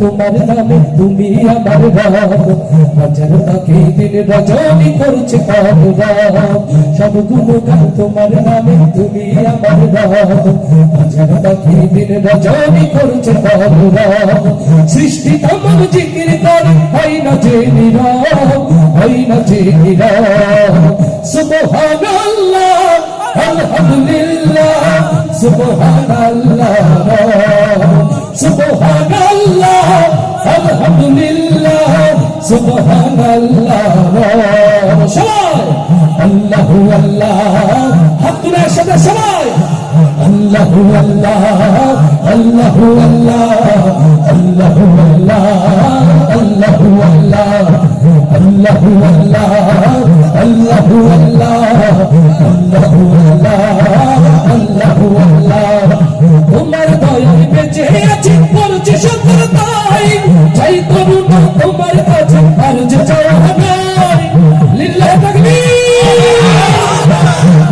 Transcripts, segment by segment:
তোমার রজনী করছে সব গুণগান তোমার নামে তুমি আমার রব হাজার তাকে দিন রজনী করছে সৃষ্টি তমন জিকির করে হয় না যে নীরব হয় না যে নীরব সুবহানাল্লাহ সুবহানাল্লাহ সুবহানাল্লাহ আলহামদুলিল্লাহ সুবহানাল্লাহ সবাই আল্লাহু আল্লাহ হাত তুলে একসাথে সবাই আল্লাহু আল্লাহ আল্লাহু আল্লাহ তোমার দয়ায় বেঁচে আছি করছি শুকর তাই। চাই করুণা তোমার কাছে আর যে চাওয়া নাই লিল্লাহ তাকবীর।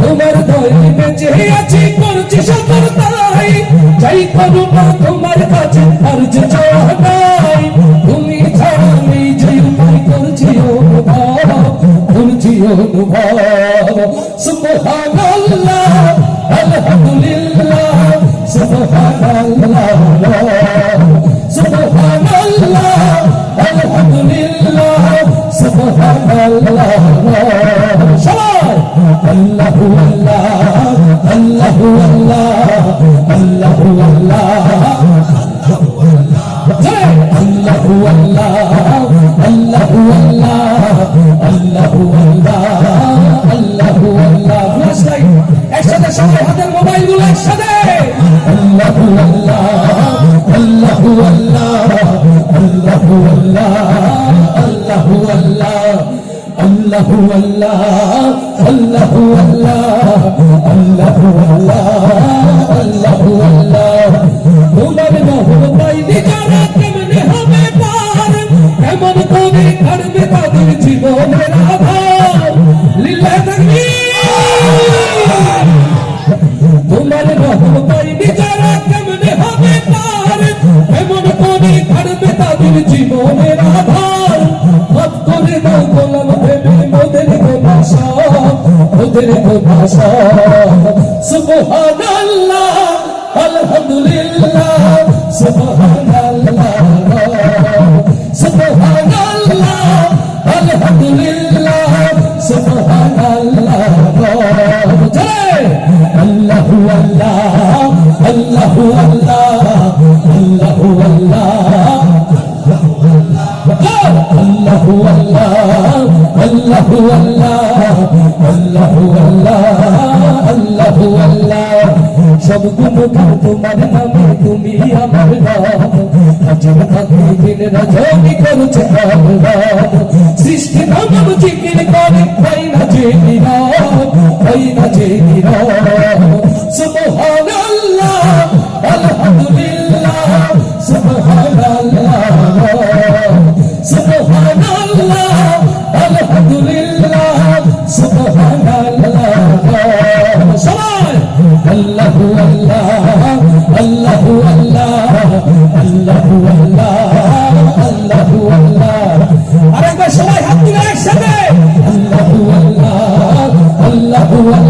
তোমার দয়ায় বেঁচে আছি করছি শুকর তাই। চাই করুণা তোমার কাছে আর যে চাওয়া নাই তুমি ছাড়া যে উপায় করছি অনুভব করছি অনুভব। সুবহানাল্লাহ, আলহামদুলিল্লাহ। সুবহানাল্লাহ সবাই আল্লাহু আল্লাহ আল্লাহু আল্লাহ আল্লাহু আল্লাহ আল্লাহু আল্লাহ আল্লাহু আল্লাহ আল্লাহু আল্লাহ আল্লাহু আল্লাহ একসাথে সবাই হাতের মোবাইলগুলো একসাথে আল্লাহু আল্লাহ আল্লাহু আল্লাহ আল্লাহু আল্লাহ আল্লাহু আল্লাহ আল্লাহু আল্লাহ আল্লাহু আল্লাহ আল্লাহু। আল্লাহ আল্লাহু আল্লাহ তোমার নহর পাইনি যারা কেমনে হবে পার কেমন করে কাটবে তাদের জীবনের আধার। হাত করে দাও ওদের ভাষা। সুবহানাল্লাহ, আলহামদুলিল্লাহ। সুবহানাল্লাহ সুবহানাল্লাহ, আলহামদুলিল্লাহ। সুবহানাল্লাহ আল্লাহু আল্লাহ আল্লাহু আল্লাহ আল্লাহু আল্লাহ আল্লাহু আল্লাহ আল্লাহু আল্লাহ। সব গুণগান তোমার নামে তুমি আমার হাজার থাকে দিন রজনী করছে সৃষ্টি নাম জিকির করে হয় না যে নীরব না যে সুবহানাল্লাহ আলহামদুলিল্লাহ আল্লাহ আল্লাহু আল্লাহ আল্লাহু। আরেকবার সবাই হাত তুলে একসাথে। আল্লাহু আল্লাহ আল্লাহু আল্লাহ।